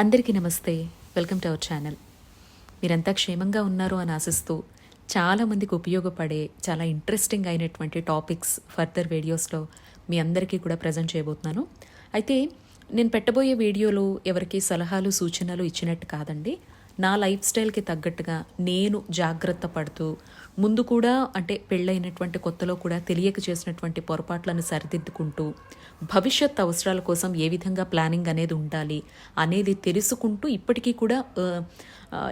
అందరికీ నమస్తే. Welcome to our channel. మీరంతా క్షేమంగా ఉన్నారు అని ఆశిస్తూ చాలామందికి ఉపయోగపడే చాలా ఇంట్రెస్టింగ్ అయినటువంటి టాపిక్స్ ఫర్దర్ వీడియోస్లో మీ అందరికీ కూడా ప్రజెంట్ చేయబోతున్నాను. అయితే నేను పెట్టబోయే వీడియోలు ఎవరికి సలహాలు సూచనలు ఇచ్చినట్టు కాదండి. నా లైఫ్ స్టైల్కి తగ్గట్టుగా నేను జాగ్రత్త పడుతూ ముందు కూడా అంటే పెళ్ళైనటువంటి కొత్తలో కూడా తెలియక చేసినటువంటి పొరపాట్లను సరిదిద్దుకుంటూ భవిష్యత్ అవసరాల కోసం ఏ విధంగా ప్లానింగ్ అనేది ఉండాలి అనేది తెలుసుకుంటూ ఇప్పటికీ కూడా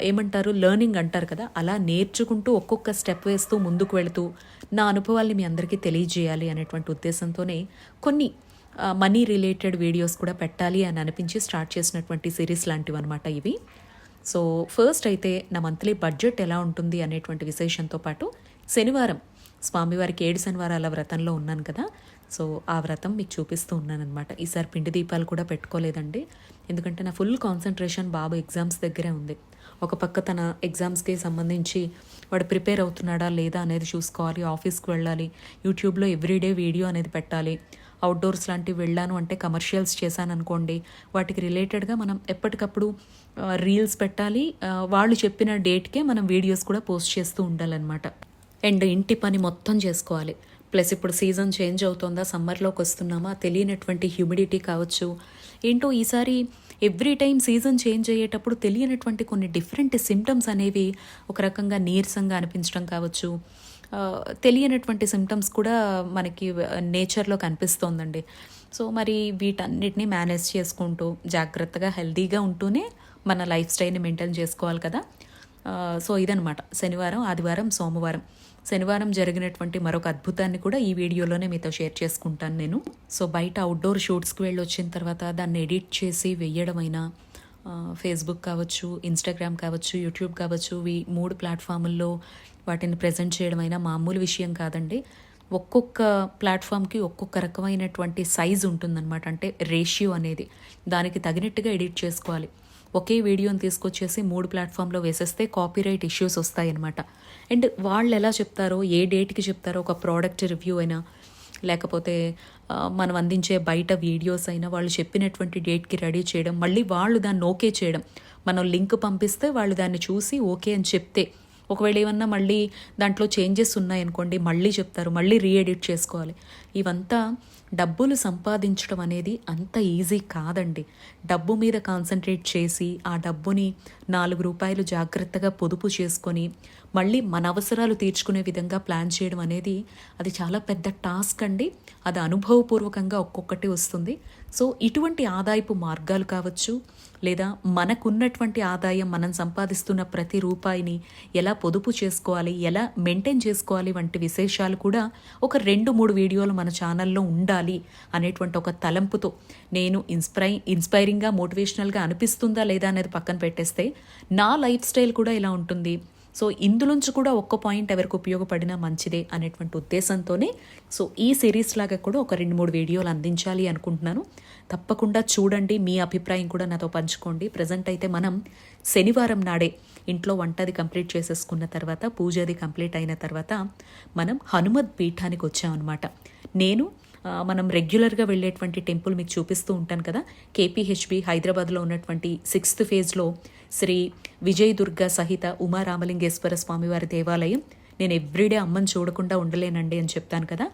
ఏమంటారు లెర్నింగ్ అంటారు కదా అలా నేర్చుకుంటూ ఒక్కొక్క స్టెప్ వేస్తూ ముందుకు వెళుతూ నా అనుభవాల్ని మీ అందరికీ తెలియజేయాలి అనేటువంటి ఉద్దేశంతోనే కొన్ని మనీ రిలేటెడ్ వీడియోస్ కూడా పెట్టాలి అని అనిపించి స్టార్ట్ చేసినటువంటి సిరీస్ లాంటివి అనమాట ఇవి. సో ఫస్ట్ అయితే నా మంత్లీ బడ్జెట్ ఎలా ఉంటుంది అనేటువంటి విశేషంతో పాటు శనివారం స్వామివారికి ఏడు శనివారాల వ్రతంలో ఉన్నాను కదా సో ఆ వ్రతం మీకు చూపిస్తూ ఉన్నానమాట ఈసారి పిండి దీపాలు కూడా పెట్టుకోలేదండి. ఎందుకంటే నా ఫుల్ కాన్సన్ట్రేషన్ బాబు ఎగ్జామ్స్ దగ్గరే ఉంది. ఒక పక్క తన ఎగ్జామ్స్కి సంబంధించి వాడు ప్రిపేర్ అవుతున్నాడా లేదా అనేది చూసుకోవాలి ఆఫీస్కి వెళ్ళాలి యూట్యూబ్లో ఎవ్రీడే వీడియో అనేది పెట్టాలి అవుట్డోర్స్ లాంటివి వెళ్ళాను అంటే కమర్షియల్స్ చేశాను అనుకోండి వాటికి రిలేటెడ్గా మనం ఎప్పటికప్పుడు రీల్స్ పెట్టాలి. వాళ్ళు చెప్పిన డేట్కే మనం వీడియోస్ కూడా పోస్ట్ చేస్తూ ఉండాలన్నమాట. అండ్ ఇంటి పని మొత్తం చేసుకోవాలి. ప్లస్ ఇప్పుడు సీజన్ చేంజ్ అవుతుందా సమ్మర్లోకి వస్తున్నామా తెలియనటువంటి హ్యూమిడిటీ కావచ్చు. ఏంటో ఈసారి ఎవ్రీ టైం సీజన్ చేంజ్ అయ్యేటప్పుడు తెలియనటువంటి కొన్ని డిఫరెంట్ సిమ్టమ్స్ అనేవి ఒక రకంగా నీరసంగా అనిపించడం కావచ్చు. తెలియనటువంటి సిమ్టమ్స్ కూడా మనకి నేచర్లో కనిపిస్తోందండి. సో మరి వీటన్నిటిని మేనేజ్ చేసుకుంటూ జాగ్రత్తగా హెల్దీగా ఉంటూనే మన లైఫ్ స్టైల్ని మెయింటైన్ చేసుకోవాలి కదా. సో ఇదనమాట శనివారం ఆదివారం సోమవారం. శనివారం జరిగినటువంటి మరొక అద్భుతాన్ని కూడా ఈ వీడియోలోనే మీతో షేర్ చేసుకుంటాను నేను. సో బయట అవుట్డోర్ షూట్స్కి వెళ్ళి వచ్చిన తర్వాత దాన్ని ఎడిట్ చేసి వెయ్యడమైనా ఫేస్బుక్ కావచ్చు ఇన్స్టాగ్రామ్ కావచ్చు యూట్యూబ్ కావచ్చు ఈ మూడు ప్లాట్ఫాముల్లో వాటిని ప్రజెంట్ అయినా మామూలు విషయం కాదండి. ఒక్కొక్క ప్లాట్ఫామ్కి ఒక్కొక్క రకమైనటువంటి సైజ్ ఉంటుందన్నమాట. అంటే రేషియో అనేది. దానికి తగినట్టుగా ఎడిట్ చేసుకోవాలి. ఒకే వీడియోని తీసుకొచ్చేసి మూడు ప్లాట్ఫామ్లో వేసేస్తే కాపీరైట్ ఇష్యూస్ వస్తాయన్నమాట. అండ్ వాళ్ళు ఎలా చెప్తారో ఏ డేట్కి చెప్తారో ఒక ప్రోడక్ట్ రివ్యూ అయినా లేకపోతే మనం అందించే బయట వీడియోస్ అయినా వాళ్ళు చెప్పినటువంటి డేట్కి రెడీ చేయడం మళ్ళీ వాళ్ళు దాన్ని ఓకే చేయడం. మనం లింక్ పంపిస్తే వాళ్ళు దాన్ని చూసి ఓకే అని చెప్తే ఒకవేళ ఏమన్నా మళ్ళీ దాంట్లో చేంజెస్ ఉన్నాయనుకోండి మళ్ళీ చెప్తారు మళ్ళీ రీఎడిట్ చేసుకోవాలి. ఇవంతా డబ్బులు సంపాదించడం అనేది అంత ఈజీ కాదండి. డబ్బు మీద కాన్సన్ట్రేట్ చేసి ఆ డబ్బుని నాలుగు రూపాయలు జాగ్రత్తగా పొదుపు చేసుకొని మళ్ళీ మన అవసరాలు తీర్చుకునే విధంగా ప్లాన్ చేయడం అనేది అది చాలా పెద్ద టాస్క్ అండి. అది అనుభవపూర్వకంగా ఒక్కొక్కటి వస్తుంది. సో ఇటువంటి ఆదాయపు మార్గాలు కావచ్చు లేదా మనకున్నటువంటి ఆదాయం మనం సంపాదిస్తున్న ప్రతి రూపాయిని ఎలా పొదుపు చేసుకోవాలి ఎలా మెయింటైన్ చేసుకోవాలి వంటి విశేషాలు కూడా ఒక రెండు మూడు వీడియోలు మన ఛానల్లో ఉండాలి అనేటువంటి ఒక తలంపుతో నేను ఇన్స్పై ఇన్స్పైరింగ్గా మోటివేషనల్గా అనిపిస్తుందా లేదా అనేది పక్కన పెట్టేస్తే నా లైఫ్ స్టైల్ కూడా ఇలా ఉంటుంది. సో ఇందులోంచి కూడా ఒక్క పాయింట్ ఎవరికి ఉపయోగపడినా మంచిదే అనేటువంటి ఉద్దేశంతోనే సో ఈ సిరీస్ లాగా కూడా ఒక రెండు మూడు వీడియోలు అందించాలి అనుకుంటున్నాను. తప్పకుండా చూడండి మీ అభిప్రాయం కూడా నాతో పంచుకోండి. ప్రజెంట్ అయితే మనం శనివారం నాడే ఇంట్లో వంటది కంప్లీట్ చేసేసుకున్న తర్వాత పూజ అది కంప్లీట్ అయిన తర్వాత మనం హనుమత్ పీఠానికి వచ్చామన్నమాట. నేను మనం రెగ్యులర్గా వెళ్ళేటువంటి టెంపుల్ మీకు చూపిస్తూ ఉంటాను కదా. కేపీహెచ్బి హైదరాబాద్లో ఉన్నటువంటి సిక్స్త్ ఫేజ్లో శ్రీ విజయ్ దుర్గా సహిత ఉమారామలింగేశ్వర స్వామివారి దేవాలయం. నేను ఎవ్రీడే అమ్మని చూడకుండా ఉండలేనండి అని చెప్తాను కదా.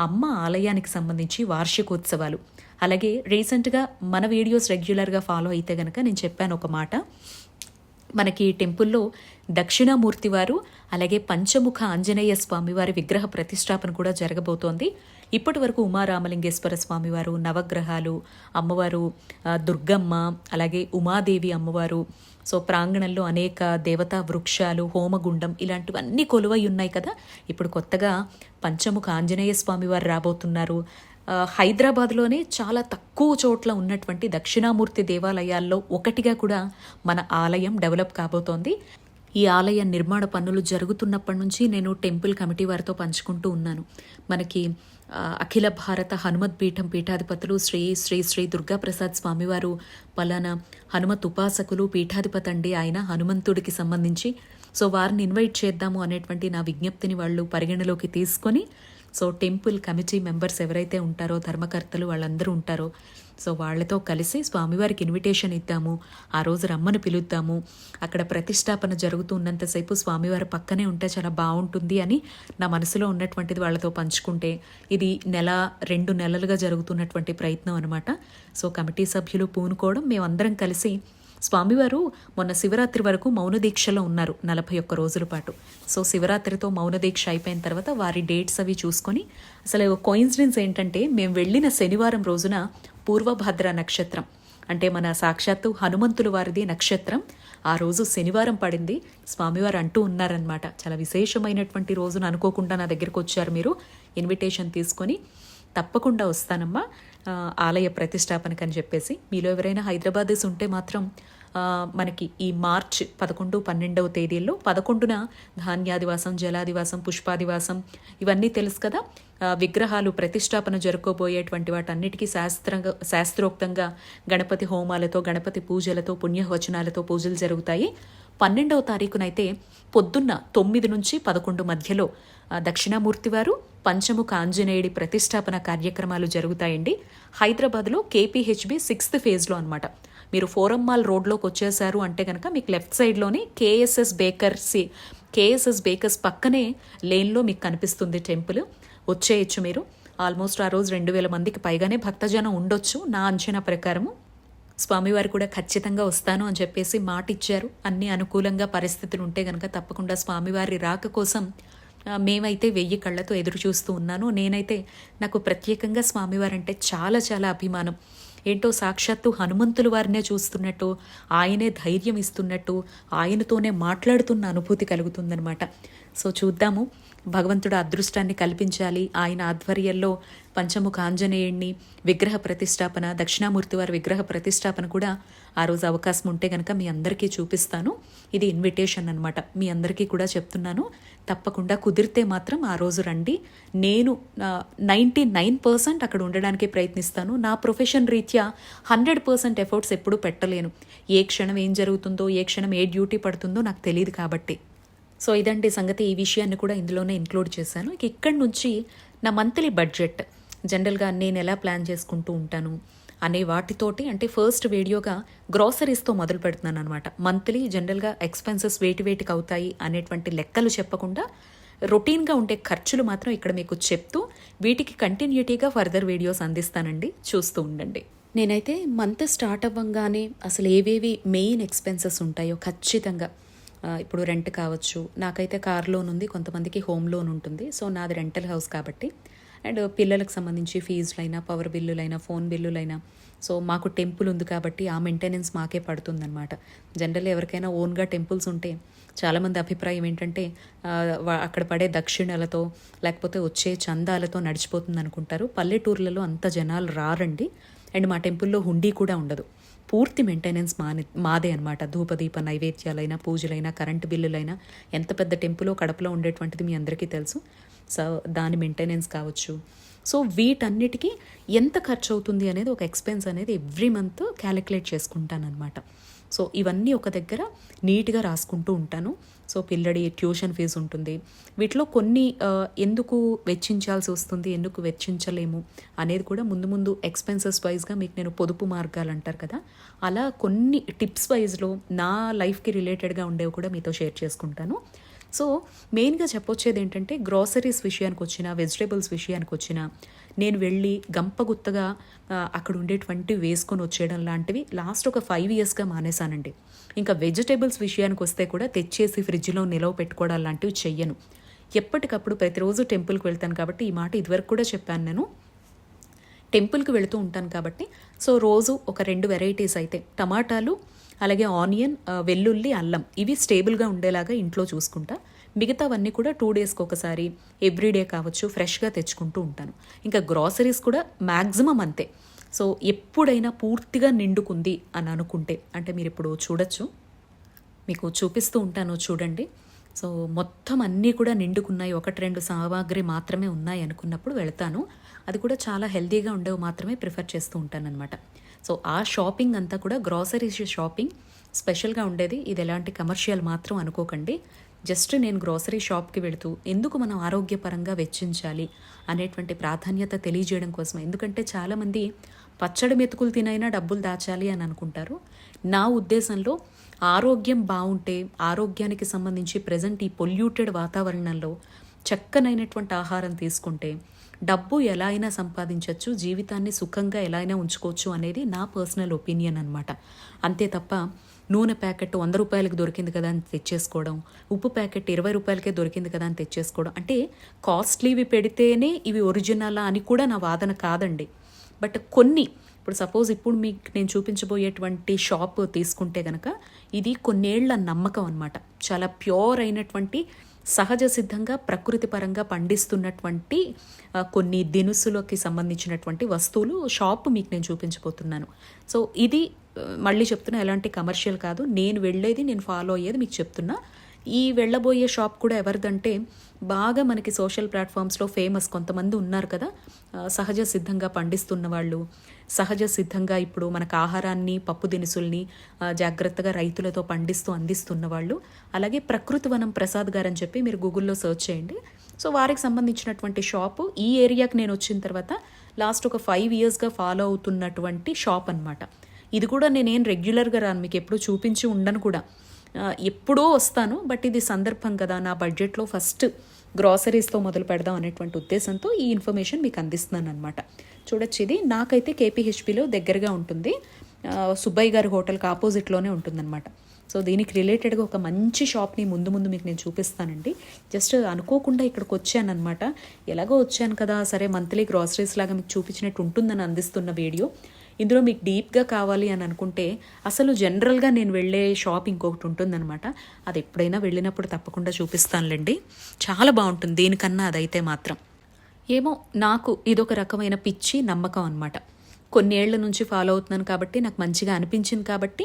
అమ్మ ఆలయానికి సంబంధించి వార్షికోత్సవాలు. అలాగే రీసెంట్గా మన వీడియోస్ రెగ్యులర్గా ఫాలో అయితే గనక నేను చెప్పాను ఒక మాట. మనకి టెంపుల్లో దక్షిణామూర్తి వారు అలాగే పంచముఖ ఆంజనేయ స్వామివారి విగ్రహ ప్రతిష్టాపన కూడా జరగబోతోంది. ఇప్పటి వరకు ఉమారామలింగేశ్వర స్వామివారు నవగ్రహాలు అమ్మవారు దుర్గమ్మ అలాగే ఉమాదేవి అమ్మవారు సో ప్రాంగణంలో అనేక దేవతా వృక్షాలు హోమగుండం ఇలాంటివన్నీ కొలువై ఉన్నాయి కదా. ఇప్పుడు కొత్తగా పంచముఖ ఆంజనేయ స్వామివారు రాబోతున్నారు. హైదరాబాద్లోనే చాలా తక్కువ చోట్ల ఉన్నటువంటి దక్షిణామూర్తి దేవాలయాల్లో ఒకటిగా కూడా మన ఆలయం డెవలప్ కాబోతోంది. ఈ ఆలయ నిర్మాణ పనులు జరుగుతున్నప్పటి నుంచి నేను టెంపుల్ కమిటీ వారితో పంచుకుంటూ ఉన్నాను. మనకి అఖిల భారత హనుమత్ పీఠం పీఠాధిపతులు శ్రీ శ్రీ శ్రీ దుర్గాప్రసాద్ స్వామివారు పలానా హనుమత్ ఉపాసకులు పీఠాధిపతి అండి ఆయన హనుమంతుడికి సంబంధించి. సో వారిని ఇన్వైట్ చేద్దాము అనేటువంటి నా విజ్ఞప్తిని వాళ్ళు పరిగణలోకి తీసుకొని సో టెంపుల్ కమిటీ మెంబర్స్ ఎవరైతే ఉంటారో ధర్మకర్తలు వాళ్ళందరూ ఉంటారో సో వాళ్ళతో కలిసి స్వామివారికి ఇన్విటేషన్ ఇద్దాము. ఆ రోజు రమ్మని పిలుద్దాము. అక్కడ ప్రతిష్టాపన జరుగుతున్నంతసేపు స్వామివారి పక్కనే ఉంటే చాలా బాగుంటుంది అని నా మనసులో ఉన్నటువంటిది వాళ్ళతో పంచుకుంటే. ఇది నెల రెండు నెలలుగా జరుగుతున్నటువంటి ప్రయత్నం అనమాట సో కమిటీ సభ్యులు పూనుకోవడం మేమందరం కలిసి స్వామివారు మొన్న శివరాత్రి వరకు మౌన దీక్షలో ఉన్నారు నలభై ఒక్క రోజుల పాటు. సో శివరాత్రితో మౌన దీక్ష అయిపోయిన తర్వాత వారి డేట్స్ అవి చూసుకొని అసలు కోయిన్సిడెన్స్ ఏంటంటే మేము వెళ్ళిన శనివారం రోజున పూర్వభద్ర నక్షత్రం. అంటే మన సాక్షాత్తు హనుమంతుల వారిది నక్షత్రం. ఆ రోజు శనివారం పడింది. స్వామివారు అంటూ ఉన్నారనమాట చాలా విశేషమైనటువంటి రోజున అనుకోకుండా నా దగ్గరికి వచ్చారు మీరు. ఇన్విటేషన్ తీసుకొని తప్పకుండా వస్తానమ్మా. ఆలయ ప్రతిష్టాపనకని అని చెప్పేసి. మీలో ఎవరైనా హైదరాబాద్ ఉంటే మాత్రం మనకి ఈ మార్చ్ పదకొండు పన్నెండవ తేదీల్లో పదకొండున ధాన్యాదివాసం జలాదివాసం పుష్పాదివాసం ఇవన్నీ తెలుసు కదా. విగ్రహాలు ప్రతిష్టాపన జరుపుకోబోయేటువంటి వాటన్నిటికీ శాస్త్రంగా శాస్త్రోక్తంగా గణపతి హోమాలతో గణపతి పూజలతో పుణ్యవచనాలతో పూజలు జరుగుతాయి. పన్నెండవ తారీఖునైతే పొద్దున్న తొమ్మిది నుంచి పదకొండు మధ్యలో దక్షిణామూర్తి వారు పంచముఖ ఆంజనేయుడి ప్రతిష్టాపన కార్యక్రమాలు జరుగుతాయండి. హైదరాబాద్లో కేపీహెచ్బి సిక్స్త్ ఫేజ్లో అనమాట మీరు ఫోరం మాల్ రోడ్లోకి వచ్చేసారు అంటే కనుక మీకు లెఫ్ట్ సైడ్లోనే కేఎస్ఎస్ బేకర్స్ కేఎస్ఎస్ బేకర్స్ పక్కనే లేన్లో మీకు కనిపిస్తుంది టెంపుల్. వచ్చేయచ్చు మీరు. ఆల్మోస్ట్ ఆ రోజు రెండు వేల మందికి పైగానే భక్తజనం ఉండొచ్చు నా అంచనా ప్రకారము. స్వామివారు కూడా ఖచ్చితంగా వస్తాను అని చెప్పేసి మాట ఇచ్చారు అన్ని అనుకూలంగా పరిస్థితులు ఉంటే కనుక తప్పకుండా స్వామివారి రాక కోసం మేమైతే వెయ్యి కళ్ళతో ఎదురు చూస్తూ ఉన్నాను. నేనైతే నాకు ప్రత్యేకంగా స్వామివారంటే చాలా చాలా అభిమానం. ఏంటో సాక్షాత్తు హనుమంతుల వారినే చూస్తున్నట్టు ఆయనే ధైర్యం ఇస్తున్నట్టు ఆయనతోనే మాట్లాడుతున్న అనుభూతి కలుగుతుందనమాట సో చూద్దాము. భగవంతుడు అదృష్టాన్ని కల్పించాలి. ఆయన ఆధ్వర్యంలో పంచముఖ ఆంజనేయుణ్ణి విగ్రహ ప్రతిష్టాపన దక్షిణామూర్తి వారి విగ్రహ ప్రతిష్టాపన కూడా ఆ రోజు అవకాశం ఉంటే కనుక మీ అందరికీ చూపిస్తాను. ఇది ఇన్విటేషన్ అనమాట మీ అందరికీ కూడా చెప్తున్నాను. తప్పకుండా కుదిరితే మాత్రం ఆ రోజు రండి. నేను నైంటీ నైన్ పర్సెంట్ అక్కడ ఉండడానికి ప్రయత్నిస్తాను. నా ప్రొఫెషన్ రీత్యా హండ్రెడ్ పర్సెంట్ ఎఫర్ట్స్ ఎప్పుడూ పెట్టలేను. ఏ క్షణం ఏం జరుగుతుందో ఏ క్షణం ఏ డ్యూటీ పడుతుందో నాకు తెలియదు కాబట్టి. సో ఇదండి సంగతి ఈ విషయాన్ని కూడా ఇందులోనే ఇంక్లూడ్ చేశాను. ఇక ఇక్కడి నుంచి నా మంత్లీ బడ్జెట్ జనరల్గా నేను ఎలా ప్లాన్ చేసుకుంటూ ఉంటాను అనే వాటితోటి అంటే ఫస్ట్ వీడియోగా గ్రాసరీస్తో మొదలు పెడుతున్నాను అనమాట మంత్లీ జనరల్గా ఎక్స్పెన్సెస్ వేటి వేటికి అవుతాయి అనేటువంటి లెక్కలు చెప్పకుండా రొటీన్గా ఉండే ఖర్చులు మాత్రం ఇక్కడ మీకు చెప్తూ వీటికి కంటిన్యూటీగా ఫర్దర్ వీడియోస్ అందిస్తానండి. చూస్తూ ఉండండి. నేనైతే మంత్ స్టార్ట్ అవ్వంగానే అసలు ఏవేవి మెయిన్ ఎక్స్పెన్సెస్ ఉంటాయో ఖచ్చితంగా ఇప్పుడు రెంట్ కావచ్చు. నాకైతే కార్ లోన్ ఉంది కొంతమందికి హోమ్ లోన్ ఉంటుంది. సో నాది రెంటల్ హౌస్ కాబట్టి. అండ్ పిల్లలకు సంబంధించి ఫీజులైనా పవర్ బిల్లులైనా ఫోన్ బిల్లులైనా సో మాకు టెంపుల్ ఉంది కాబట్టి ఆ మెయింటెనెన్స్ మాకే పడుతుందన్నమాట. జనరల్ ఎవరికైనా ఓన్గా టెంపుల్స్ ఉంటే చాలామంది అభిప్రాయం ఏంటంటే అక్కడ పడే దక్షిణలతో లేకపోతే వచ్చే చందాలతో నడిచిపోతుంది అనుకుంటారు పల్లెటూర్లలో అంత జనాలు రారండి. అండ్ మా టెంపుల్లో హుండీ కూడా ఉండదు. పూర్తి మెయింటెనెన్స్ మానే మాదే అనమాట ధూపదీప నైవేద్యాలైనా పూజలైనా కరెంటు బిల్లులైనా ఎంత పెద్ద టెంపులో కడపలో ఉండేటువంటిది మీ అందరికీ తెలుసు. సో దాని మెయింటెనెన్స్ కావచ్చు. సో వీటన్నిటికీ ఎంత ఖర్చు అవుతుంది అనేది ఒక ఎక్స్పెన్స్ అనేది ఎవ్రీ మంత్ క్యాలిక్యులేట్ చేసుకుంటానమాట సో ఇవన్నీ ఒక దగ్గర నీట్గా రాసుకుంటూ ఉంటాను. సో పిల్లడి ట్యూషన్ ఫీజు ఉంటుంది. వీటిలో కొన్ని ఎందుకు వెచ్చించాల్సి వస్తుంది ఎందుకు వెచ్చించలేము అనేది కూడా ముందు ముందు ఎక్స్పెన్సెస్ వైజ్గా మీకు నేను పొదుపు మార్గాలు అంటారు కదా. అలా కొన్ని టిప్స్ వైజ్లో నా లైఫ్కి రిలేటెడ్గా ఉండేవి కూడా మీతో షేర్ చేసుకుంటాను. సో మెయిన్గా చెప్పొచ్చేది ఏంటంటే గ్రాసరీస్ విషయానికి వచ్చిన వెజిటేబుల్స్ విషయానికి వచ్చిన నేను వెళ్ళి గంపగుత్తగా అక్కడ ఉండేటువంటి వేసుకొని వచ్చేయడం లాంటివి లాస్ట్ ఒక ఫైవ్ ఇయర్స్గా మానేశానండి. ఇంకా వెజిటేబుల్స్ విషయానికి వస్తే కూడా తెచ్చేసి ఫ్రిడ్జ్లో నిలవ పెట్టుకోవడం లాంటివి చెయ్యను. ఎప్పటికప్పుడు ప్రతిరోజు టెంపుల్కి వెళ్తాను కాబట్టి ఈ మాట ఇదివరకు కూడా చెప్పాను నేను. టెంపుల్కి వెళుతూ ఉంటాను కాబట్టి సో రోజు ఒక రెండు వెరైటీస్ అయితే టమాటాలు అలాగే ఆనియన్ వెల్లుల్లి అల్లం ఇవి స్టేబుల్గా ఉండేలాగా ఇంట్లో చూసుకుంటా. మిగతావన్నీ కూడా టూ డేస్కి ఒకసారి ఎవ్రీడే కావచ్చు ఫ్రెష్గా తెచ్చుకుంటూ ఉంటాను. ఇంకా గ్రాసరీస్ కూడా మ్యాక్సిమం అంతే. సో ఎప్పుడైనా పూర్తిగా నిండుకుంది అని అనుకుంటే అంటే మీరు ఇప్పుడు చూడొచ్చు మీకు చూపిస్తూ ఉంటాను చూడండి. సో మొత్తం అన్నీ కూడా నిండుకున్నాయి ఒకటి రెండు సామాగ్రి మాత్రమే ఉన్నాయి అనుకున్నప్పుడు వెళ్తాను. అది కూడా చాలా హెల్తీగా ఉండేవి మాత్రమే ప్రిఫర్ చేస్తూ ఉంటానన్నమాట. సో ఆ షాపింగ్ అంతా కూడా గ్రాసరీస్ షాపింగ్ స్పెషల్గా ఉండేది. ఇది ఎలాంటి కమర్షియల్ మాత్రం అనుకోకండి. జస్ట్ నేను గ్రోసరీ షాప్కి వెళుతూ ఎందుకు మనం ఆరోగ్యపరంగా వెచ్చించాలి అనేటువంటి ప్రాధాన్యత తెలియజేయడం కోసం ఎందుకంటే చాలామంది పచ్చడి మెతుకులు తినైనా డబ్బులు దాచాలి అని అనుకుంటారు. నా ఉద్దేశంలో ఆరోగ్యం బాగుంటే ఆరోగ్యానికి సంబంధించి ప్రజెంట్ ఈ పొల్యూటెడ్ వాతావరణంలో చక్కనైనటువంటి ఆహారం తీసుకుంటే డబ్బు ఎలా అయినా సంపాదించవచ్చు జీవితాన్ని సుఖంగా ఎలా అయినా ఉంచుకోవచ్చు అనేది నా పర్సనల్ ఒపీనియన్ అనమాట అంతే తప్ప నూనె ప్యాకెట్ వంద రూపాయలకు దొరికింది కదా అని తెచ్చేసుకోవడం ఉప్పు ప్యాకెట్ ఇరవై రూపాయలకే దొరికింది కదా అని తెచ్చేసుకోవడం. అంటే కాస్ట్లీవి పెడితేనే ఇవి ఒరిజినలా అని కూడా నా వాదన కాదండి. బట్ కొన్ని ఇప్పుడు సపోజ్ ఇప్పుడు మీకు నేను చూపించబోయేటువంటి షాప్ తీసుకుంటే కనుక ఇది కొన్నేళ్ళ నమ్మకం అనమాట చాలా ప్యూర్ అయినటువంటి సహజ సిద్ధంగా ప్రకృతి పరంగా పండిస్తున్నటువంటి కొన్ని దినుసులకి సంబంధించినటువంటి వస్తువులు షాప్ మీకు నేను చూపించబోతున్నాను. సో ఇది మళ్ళీ చెప్తున్నా ఎలాంటి కమర్షియల్ కాదు. నేను వెళ్ళేది నేను ఫాలో అయ్యేది మీకు చెప్తున్నా. ఈ వెళ్ళబోయే షాప్ కూడా ఎవరిదంటే బాగా మనకి సోషల్ ప్లాట్ఫామ్స్లో ఫేమస్ కొంతమంది ఉన్నారు కదా. సహజ సిద్ధంగా పండిస్తున్న వాళ్ళు. సహజ సిద్ధంగా ఇప్పుడు మనకు ఆహారాన్ని పప్పు దినుసుల్ని జాగ్రత్తగా రైతులతో పండిస్తూ అందిస్తున్న వాళ్ళు. అలాగే ప్రకృతి వనం ప్రసాద్ గారు అని చెప్పి మీరు గూగుల్లో సెర్చ్ చేయండి. సో వారికి సంబంధించినటువంటి షాపు ఈ ఏరియాకి నేను వచ్చిన తర్వాత లాస్ట్ ఒక ఫైవ్ ఇయర్స్గా ఫాలో అవుతున్నటువంటి షాప్ అన్నమాట. ఇది కూడా నేనేం రెగ్యులర్గా రాను మీకు ఎప్పుడు చూపించి ఉండను కూడా. ఎప్పుడో వస్తాను బట్ ఇది సందర్భం కదా నా బడ్జెట్లో ఫస్ట్ గ్రాసరీస్తో మొదలు పెడదాం అనేటువంటి ఉద్దేశంతో ఈ ఇన్ఫర్మేషన్ మీకు అందిస్తున్నాను అనమాట చూడొచ్చు ఇది. నాకైతే కేపీహెచ్పిలో దగ్గరగా ఉంటుంది. సుబ్బయ్య గారి హోటల్కి ఆపోజిట్లోనే ఉంటుందన్నమాట. సో దీనికి రిలేటెడ్గా ఒక మంచి షాప్ని ముందు ముందు మీకు నేను చూపిస్తానండి. జస్ట్ అనుకోకుండా ఇక్కడికి వచ్చాను అనమాట ఎలాగో వచ్చాను కదా సరే మంత్లీ గ్రాసరీస్ లాగా మీకు చూపించినట్టు ఉంటుందని అందిస్తున్న వీడియో. ఇందులో మీకు డీప్గా కావాలి అని అనుకుంటే అసలు జనరల్గా నేను వెళ్ళే షాప్ ఇంకొకటి ఉంటుందన్నమాట. అది ఎప్పుడైనా వెళ్ళినప్పుడు తప్పకుండా చూపిస్తానులేండి. చాలా బాగుంటుంది. దేనికన్నా అదైతే మాత్రం. ఏమో నాకు ఇదొక రకమైన పిచ్చి నమ్మకం అనమాట కొన్నేళ్ళ నుంచి ఫాలో అవుతున్నాను కాబట్టి నాకు మంచిగా అనిపించింది కాబట్టి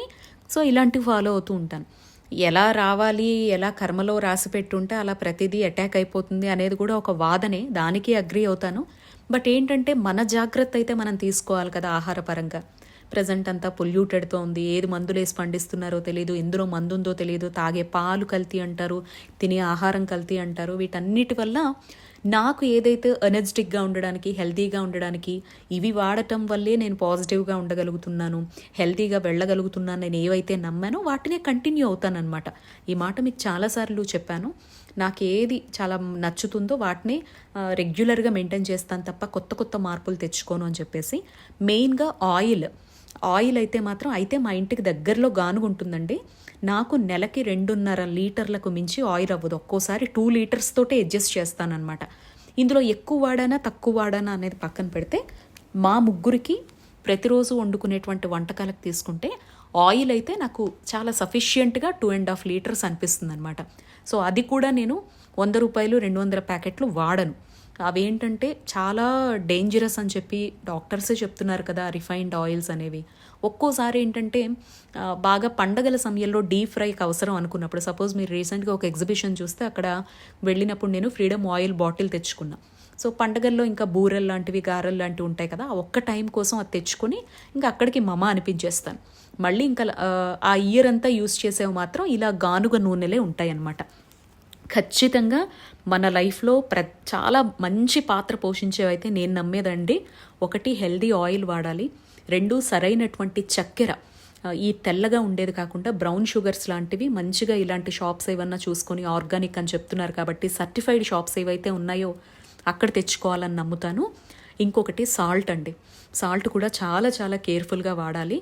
సో ఇలాంటివి ఫాలో అవుతూ ఉంటాను. ఎలా రావాలి ఎలా కర్మలో రాసి పెట్టుంటే అలా ప్రతిదీ అటాక్ అయిపోతుంది అనేది కూడా ఒక వాదనే. దానికి అగ్రి అవుతాను. బట్ ఏంటంటే మన జాగ్రత్త అయితే మనం తీసుకోవాలి కదా ఆహారపరంగా. ప్రజెంట్ అంతా పొల్యూటెడ్తో ఉంది. ఏది మందులు వేసి పండిస్తున్నారో తెలియదు ఎందులో మందు ఉందో తెలియదు తాగే పాలు కల్తీ అంటారు. తినే ఆహారం కల్తీ అంటారు. వీటన్నిటి వల్ల నాకు ఏదైతే ఎనర్జెటిక్గా ఉండడానికి హెల్తీగా ఉండడానికి ఇవి వాడటం వల్లే నేను పాజిటివ్గా ఉండగలుగుతున్నాను. హెల్తీగా వెళ్ళగలుగుతున్నాను. నేను ఏవైతే నమ్మానో వాటినే కంటిన్యూ అవుతానన్నమాట. ఈ మాట మీకు చాలాసార్లు చెప్పాను. నాకు ఏది చాలా నచ్చుతుందో వాటిని రెగ్యులర్గా మెయింటైన్ చేస్తాను తప్ప కొత్త కొత్త మార్పులు తెచ్చుకోను అని చెప్పేసి. మెయిన్గా ఆయిల్ ఆయిల్ అయితే మాత్రం అయితే మా ఇంటికి దగ్గరలో గానుగు ఉంటుందండి. నాకు నెలకి రెండున్నర లీటర్లకు మించి ఆయిల్ అవ్వదు. ఒక్కోసారి టూ లీటర్స్ తోటే అడ్జస్ట్ చేస్తానన్నమాట. ఇందులో ఎక్కువ వాడానా తక్కువ వాడానా అనేది పక్కన పెడితే మా ముగ్గురికి ప్రతిరోజు వండుకునేటువంటి వంటకాలకు తీసుకుంటే ఆయిల్ అయితే నాకు చాలా సఫిషియెంట్గా టూ అండ్ హాఫ్ లీటర్స్ అనిపిస్తుంది అనమాట సో అది కూడా నేను వంద రూపాయలు రెండు వందల ప్యాకెట్లు వాడను. అవేంటంటే చాలా డేంజరస్ అని చెప్పి డాక్టర్సే చెప్తున్నారు కదా రిఫైన్డ్ ఆయిల్స్ అనేవి. ఒక్కోసారి ఏంటంటే బాగా పండగల సమయంలో డీప్ ఫ్రైకి అవసరం అనుకున్నప్పుడు సపోజ్ మీరు రీసెంట్గా ఒక ఎగ్జిబిషన్ చూస్తే అక్కడ వెళ్ళినప్పుడు నేను ఫ్రీడమ్ ఆయిల్ బాటిల్ తెచ్చుకున్నా. సో పండగల్లో ఇంకా బూరెలు లాంటివి గారెలు లాంటివి ఉంటాయి కదా ఒక్క టైం కోసం అది తెచ్చుకొని ఇంకా అక్కడికి మమ అనిపించేస్తాను. మళ్ళీ ఇంకా ఆ, ఇయర్ అంతా యూస్ చేసేవి మాత్రం ఇలా గానుగ నూనెలే ఉంటాయి అన్నమాట ఖచ్చితంగా మన లైఫ్లో ప్ర చాలా మంచి పాత్ర పోషించేవైతే నేను నమ్మేదండి. ఒకటి హెల్దీ ఆయిల్ వాడాలి. రెండు సరైనటువంటి చక్కెర ఈ తెల్లగా ఉండేది కాకుండా బ్రౌన్ షుగర్స్ లాంటివి మంచిగా ఇలాంటి షాప్స్ ఏమన్నా చూసుకొని ఆర్గానిక్ అని చెప్తున్నారు కాబట్టి సర్టిఫైడ్ షాప్స్ ఏవైతే ఉన్నాయో అక్కడ తెచ్చుకోవాలని నమ్ముతాను. ఇంకొకటి సాల్ట్ అండి. సాల్ట్ కూడా చాలా చాలా కేర్ఫుల్గా వాడాలి.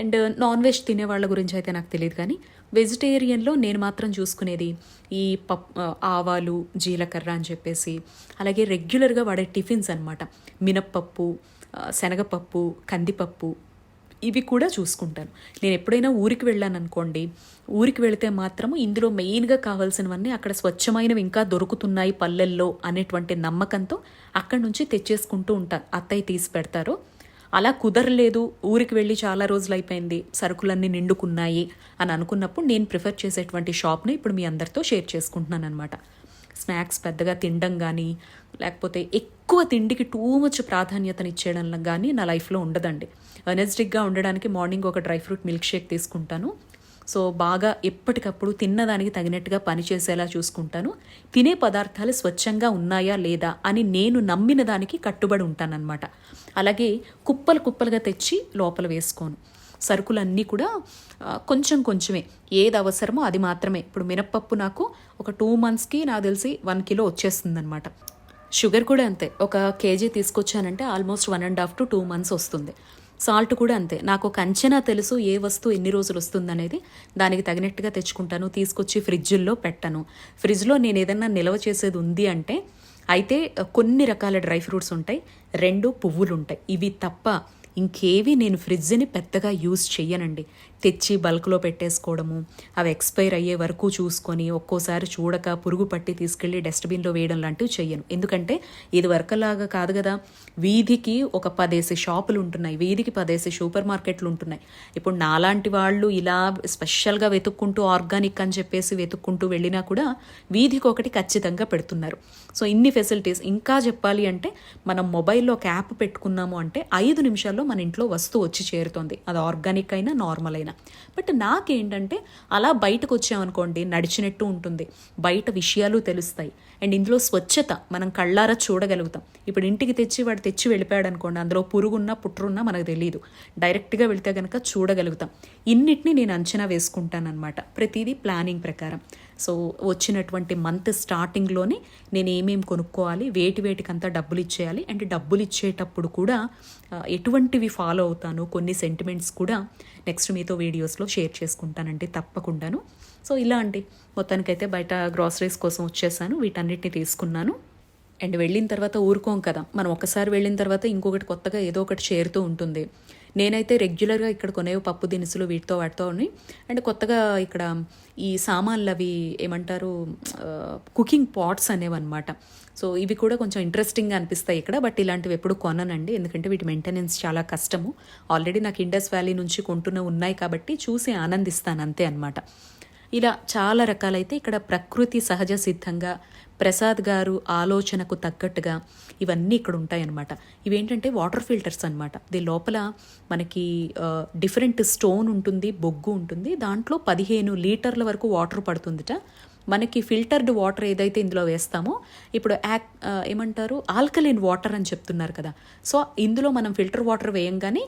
అండ్ నాన్ వెజ్ తినే వాళ్ళ గురించి అయితే నాకు తెలియదు కానీ వెజిటేరియన్లో నేను మాత్రం చూసుకునేది ఈ పప్ ఆవాలు జీలకర్ర అని చెప్పేసి అలాగే రెగ్యులర్గా వాడే టిఫిన్స్ అనమాట మినప్పప్పు శనగపప్పు కందిపప్పు ఇవి కూడా చూసుకుంటాను. నేను ఎప్పుడైనా ఊరికి వెళ్ళాను అనుకోండి ఊరికి వెళితే మాత్రం ఇందులో మెయిన్గా కావాల్సినవన్నీ అక్కడ స్వచ్ఛమైనవి ఇంకా దొరుకుతున్నాయి పల్లెల్లో అనేటువంటి నమ్మకంతో అక్కడి నుంచి తెచ్చేసుకుంటూ ఉంటాను అత్తయ్య తీసి పెడతారు. అలా కుదరలేదు ఊరికి వెళ్ళి చాలా రోజులు అయిపోయింది సరుకులన్నీ నిండుకున్నాయి అని అనుకున్నప్పుడు నేను ప్రిఫర్ చేసేటువంటి షాప్ని ఇప్పుడు మీ అందరితో షేర్ చేసుకుంటున్నాను అనమాట స్నాక్స్ పెద్దగా తినడం కానీ లేకపోతే ఎక్కువ తిండికి టూ మచ్ ప్రాధాన్యతనిచ్చేయడం కానీ నా లైఫ్లో ఉండదండి. ఎనర్జెటిక్గా ఉండడానికి మార్నింగ్ ఒక డ్రై ఫ్రూట్ మిల్క్ షేక్ తీసుకుంటాను సో బాగా ఎప్పటికప్పుడు తిన్నదానికి తగినట్టుగా పనిచేసేలా చూసుకుంటాను. తినే పదార్థాలు స్వచ్ఛంగా ఉన్నాయా లేదా అని నేను నమ్మిన దానికి కట్టుబడి ఉంటానన్నమాట. అలాగే కుప్పలు కుప్పలుగా తెచ్చి లోపల వేసుకోను. సరుకులన్నీ కూడా కొంచెం కొంచెమే. ఏది అవసరమో అది మాత్రమే. ఇప్పుడు మినప్పప్పు నాకు ఒక టూ మంత్స్కి నాకు తెలిసి వన్ కిలో వచ్చేస్తుందన్నమాట. షుగర్ కూడా అంతే. ఒక KG తీసుకొచ్చానంటే almost one and half to two months వస్తుంది. సాల్ట్ కూడా అంతే. నాకు ఒక అంచనా తెలుసు ఏ వస్తువు ఎన్ని రోజులు వస్తుందనేది. దానికి తగినట్టుగా తెచ్చుకుంటాను. తీసుకొచ్చి ఫ్రిడ్జ్లో పెట్టను. ఫ్రిడ్జ్లో నేను ఏదైనా నిల్వ చేసేది ఉంది అంటే అయితే కొన్ని రకాల డ్రై ఫ్రూట్స్ ఉంటాయి. రెండు పువ్వులు ఉంటాయి ఇవి తప్ప ఇంకేవి నేను ఫ్రిడ్జ్ని పెద్దగా యూజ్ చెయ్యనండి. తెచ్చి బల్క్లో పెట్టేసుకోవడము అవి ఎక్స్పైర్ అయ్యే వరకు చూసుకొని ఒక్కోసారి చూడక పురుగు పట్టి తీసుకెళ్ళి డస్ట్బిన్లో వేయడం లాంటివి చెయ్యను. ఎందుకంటే ఇది వరకలాగా కాదు కదా. వీధికి ఒక పదేసి షాపులు ఉంటున్నాయి. వీధికి పదేసి సూపర్ మార్కెట్లు ఉంటున్నాయి. ఇప్పుడు నాలాంటి వాళ్ళు ఇలా స్పెషల్గా వెతుక్కుంటూ ఆర్గానిక్ అని చెప్పేసి వెతుక్కుంటూ వెళ్ళినా కూడా వీధికి ఒకటి ఖచ్చితంగా పెడుతున్నారు. సో ఇన్ని ఫెసిలిటీస్ ఇంకా చెప్పాలి అంటే మనం మొబైల్లో ఒక యాప్ పెట్టుకున్నాము అంటే ఐదు నిమిషాల్లో మన ఇంట్లో వస్తువు వచ్చి చేరుతుంది. అది ఆర్గానిక్ అయినా నార్మల్ అయినా. బట్ నాకేంటంటే అలా బయటకు వచ్చామనుకోండి నడిచినట్టు ఉంటుంది. బయట విషయాలు తెలుస్తాయి. అండ్ ఇందులో స్వచ్ఛత మనం కళ్ళారా చూడగలుగుతాం. ఇప్పుడు ఇంటికి తెచ్చి వాడు తెచ్చి వెళ్ళిపోయాడు అనుకోండి అందులో పురుగున్నా పుట్రున్నా మనకు తెలియదు డైరెక్ట్గా వెళ్తే కనుక చూడగలుగుతాం. ఇన్నిటిని నేను అంచనా వేసుకుంటాను అనమాట ప్రతిదీ ప్లానింగ్ ప్రకారం. సో వచ్చినటువంటి మంత్ స్టార్టింగ్లోనే నేను ఏమేమి కొనుక్కోవాలి వేటి వేటికంతా డబ్బులు ఇచ్చేయాలి. అండ్ డబ్బులు ఇచ్చేటప్పుడు కూడా ఎటువంటివి ఫాలో అవుతాను కొన్ని సెంటిమెంట్స్ కూడా నెక్స్ట్ మీతో వీడియోస్లో షేర్ చేసుకుంటానండి తప్పకుండాను. సో ఇలా అండి. మొత్తానికైతే బయట గ్రాసరీస్ కోసం వచ్చేసాను వీటన్నిటిని తీసుకున్నాను. అండ్ వెళ్ళిన తర్వాత ఊరుకోం కదా. మనం ఒకసారి వెళ్ళిన తర్వాత ఇంకొకటి కొత్తగా ఏదో ఒకటి చేరుతూ ఉంటుంది. నేనైతే రెగ్యులర్గా ఇక్కడ కొనేవి పప్పు దినుసులు వీటితో వాటితో ఉన్నాయి. అండ్ కొత్తగా ఇక్కడ ఈ సామాన్లు అవి ఏమంటారు కుకింగ్ పాట్స్ అనేవన్నమాట. సో ఇవి కూడా కొంచెం ఇంట్రెస్టింగ్గా అనిపిస్తాయి ఇక్కడ. బట్ ఇలాంటివి ఎప్పుడు కొననండి. ఎందుకంటే వీటి మెయింటెనెన్స్ చాలా కష్టము. ఆల్రెడీ నాకు ఇండస్ వ్యాలీ నుంచి కొంటూనే ఉన్నాయి కాబట్టి చూసి ఆనందిస్తాను అంతే అనమాట ఇలా చాలా రకాలైతే ఇక్కడ ప్రకృతి సహజ సిద్ధంగా ప్రసాద్ గారు ఆలోచనకు తగ్గట్టుగా ఇవన్నీ ఇక్కడ ఉంటాయన్నమాట. ఇవేంటంటే వాటర్ ఫిల్టర్స్ అన్నమాట. దీని లోపల మనకి డిఫరెంట్ స్టోన్ ఉంటుంది బొగ్గు ఉంటుంది. దాంట్లో పదిహేను లీటర్ల వరకు వాటర్ పడుతుందిట. మనకి ఫిల్టర్డ్ వాటర్ ఏదైతే ఇందులో వేస్తామో ఇప్పుడు యాక్ ఏమంటారు? ఆల్కలిన్ వాటర్ అని చెప్తున్నారు కదా. సో ఇందులో మనం ఫిల్టర్ వాటర్ వేయంగానే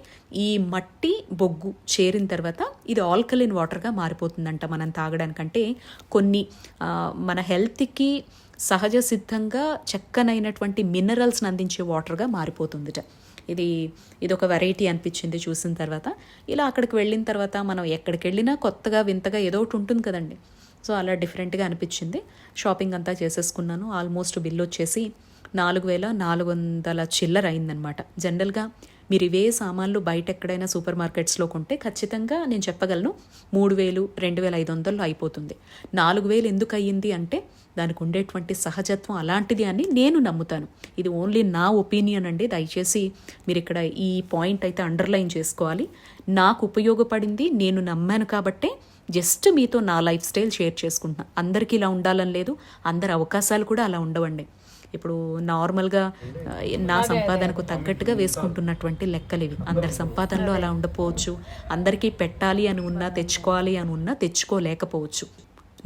ఈ మట్టి బొగ్గు చేరిన తర్వాత ఇది ఆల్కలిన్ వాటర్గా మారిపోతుందంట మనం తాగడానికంటే. కొన్ని మన హెల్త్కి సహజ సిద్ధంగా చక్కనైనటువంటి మినరల్స్ని అందించే వాటర్గా మారిపోతుందిట. ఇది ఇది ఒక వెరైటీ అనిపించింది చూసిన తర్వాత. ఇలా అక్కడికి వెళ్ళిన తర్వాత మనం ఎక్కడికి వెళ్ళినా కొత్తగా వింతగా ఏదో ఒకటి ఉంటుంది కదండి. సో అలా డిఫరెంట్గా అనిపించింది. షాపింగ్ అంతా చేసేసుకున్నాను. ఆల్మోస్ట్ బిల్ వచ్చేసి నాలుగు వేల నాలుగు వందల చిల్లర అయిందనమాట జనరల్గా మీరు ఇవే సామాన్లు బయట ఎక్కడైనా సూపర్ మార్కెట్స్లో కొంటే ఖచ్చితంగా నేను చెప్పగలను మూడు వేలు రెండు వేల ఐదు వందలు అయిపోతుంది. నాలుగు వేలు ఎందుకు అయ్యింది అంటే దానికి ఉండేటువంటి సహజత్వం అలాంటిది అని నేను నమ్ముతాను. ఇది ఓన్లీ నా ఒపీనియన్ అండి. దయచేసి మీరు ఇక్కడ ఈ పాయింట్ అయితే అండర్లైన్ చేసుకోవాలి. నాకు ఉపయోగపడింది నేను నమ్మాను కాబట్టే జస్ట్ మీతో నా లైఫ్ స్టైల్ షేర్ చేసుకుంటున్నాను అందరికీ ఇలా ఉండాలని లేదు. అందరి అవకాశాలు కూడా అలా ఉండవండి. ఇప్పుడు నార్మల్గా నా సంపాదనకు తగ్గట్టుగా వేసుకుంటున్నటువంటి లెక్కలు ఇవి. అందరి సంపాదనలో అలా ఉండకపోవచ్చు అందరికీ పెట్టాలి అని ఉన్నా తెచ్చుకోవాలి అని ఉన్నా తెచ్చుకోలేకపోవచ్చు.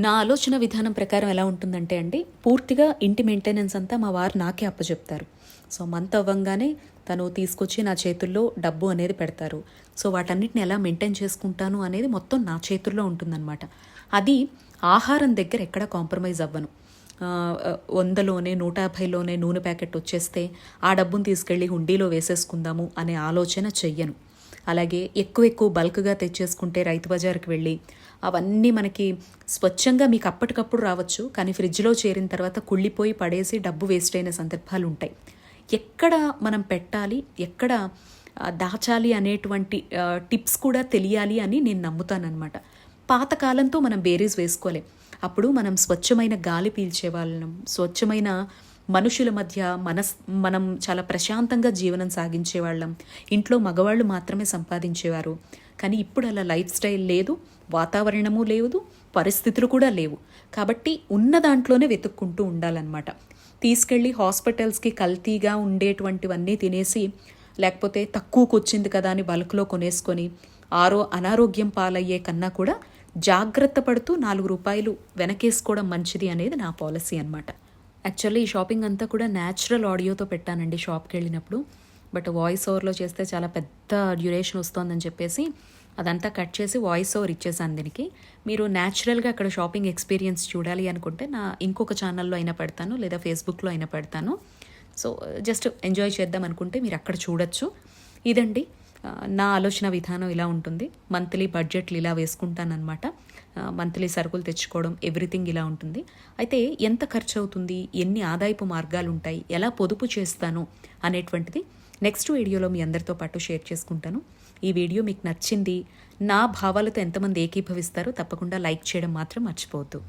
నా ఆలోచన విధానం ప్రకారం ఎలా ఉంటుందంటే అండి పూర్తిగా ఇంటి మెయింటెనెన్స్ అంతా మా వారు నాకే అప్పచెప్తారు. సో మంత్ అవ్వంగానే తను తీసుకొచ్చి నా చేతుల్లో డబ్బు అనేది పెడతారు. సో వాటన్నిటిని ఎలా మెయింటైన్ చేసుకుంటాను అనేది మొత్తం నా చేతుల్లో ఉంటుందన్నమాట. అది ఆహారం దగ్గర ఎక్కడ కాంప్రమైజ్ అవ్వను. వందలోనే నూట యాభైలోనే నూనె ప్యాకెట్ వచ్చేస్తే ఆ డబ్బును తీసుకెళ్ళి హుండీలో వేసేసుకుందాము అనే ఆలోచన చెయ్యను. అలాగే ఎక్కువ ఎక్కువ బల్క్గా తెచ్చేసుకుంటే రైతు బజార్కి వెళ్ళి అవన్నీ మనకి స్వచ్ఛంగా మీకు అప్పటికప్పుడు రావచ్చు కానీ ఫ్రిడ్జ్లో చేరిన తర్వాత కుళ్ళిపోయి పడేసి డబ్బు వేస్ట్ అయిన సందర్భాలు ఉంటాయి. ఎక్కడ మనం పెట్టాలి ఎక్కడ దాచాలి అనేటువంటి టిప్స్ కూడా తెలియాలి అని నేను నమ్ముతానన్నమాట. పాతకాలంతో మనం బేరీస్ వేసుకోలేం. అప్పుడు మనం స్వచ్ఛమైన గాలి పీల్చేవాళ్ళం స్వచ్ఛమైన మనుషుల మధ్య మనస్ మనం చాలా ప్రశాంతంగా జీవనం సాగించేవాళ్ళం ఇంట్లో మగవాళ్ళు మాత్రమే సంపాదించేవారు. కానీ ఇప్పుడు అలా లైఫ్ స్టైల్ లేదు వాతావరణము లేదు పరిస్థితులు కూడా లేవు. కాబట్టి ఉన్న దాంట్లోనే వెతుక్కుంటూ ఉండాలన్నమాట. తీసుకెళ్ళి హాస్పిటల్స్కి కల్తీగా ఉండేటువంటివన్నీ తినేసి లేకపోతే తక్కువకు వచ్చింది కదా అని బల్క్లో కొనేసుకొని ఆరో అనారోగ్యం పాలయ్యే కన్నా కూడా జాగ్రత్త పడుతూ నాలుగు రూపాయలు వెనకేసుకోవడం మంచిది అనేది నా పాలసీ అనమాట యాక్చువల్లీ ఈ షాపింగ్ అంతా కూడా న్యాచురల్ ఆడియోతో పెట్టానండి షాప్కి వెళ్ళినప్పుడు. బట్ వాయిస్ ఓవర్లో చేస్తే చాలా పెద్ద డ్యూరేషన్ వస్తుందని చెప్పేసి అదంతా కట్ చేసి వాయిస్ ఓవర్ ఇచ్చేసాను దీనికి. మీరు న్యాచురల్గా అక్కడ షాపింగ్ ఎక్స్పీరియన్స్ చూడాలి అనుకుంటే నా ఇంకొక ఛానల్లో అయినా పెడతాను లేదా ఫేస్బుక్లో అయినా పెడతాను. సో జస్ట్ ఎంజాయ్ చేద్దాం అనుకుంటే మీరు అక్కడ చూడొచ్చు. ఇదండి నా ఆలోచన విధానం ఇలా ఉంటుంది. మంత్లీ బడ్జెట్లు ఇలా వేసుకుంటానమాట మంత్లీ సరుకులు తెచ్చుకోవడం ఎవ్రీథింగ్ ఇలా ఉంటుంది. అయితే ఎంత ఖర్చు అవుతుంది ఎన్ని ఆదాయపు మార్గాలు ఉంటాయి ఎలా పొదుపు చేస్తాను అనేటువంటిది నెక్స్ట్ వీడియోలో మీ అందరితో పాటు షేర్ చేసుకుంటాను. ఈ వీడియో మీకు నచ్చింది నా భావాలతో ఎంతమంది ఏకీభవిస్తారో తప్పకుండా లైక్ చేయడం మాత్రం మర్చిపోవద్దు.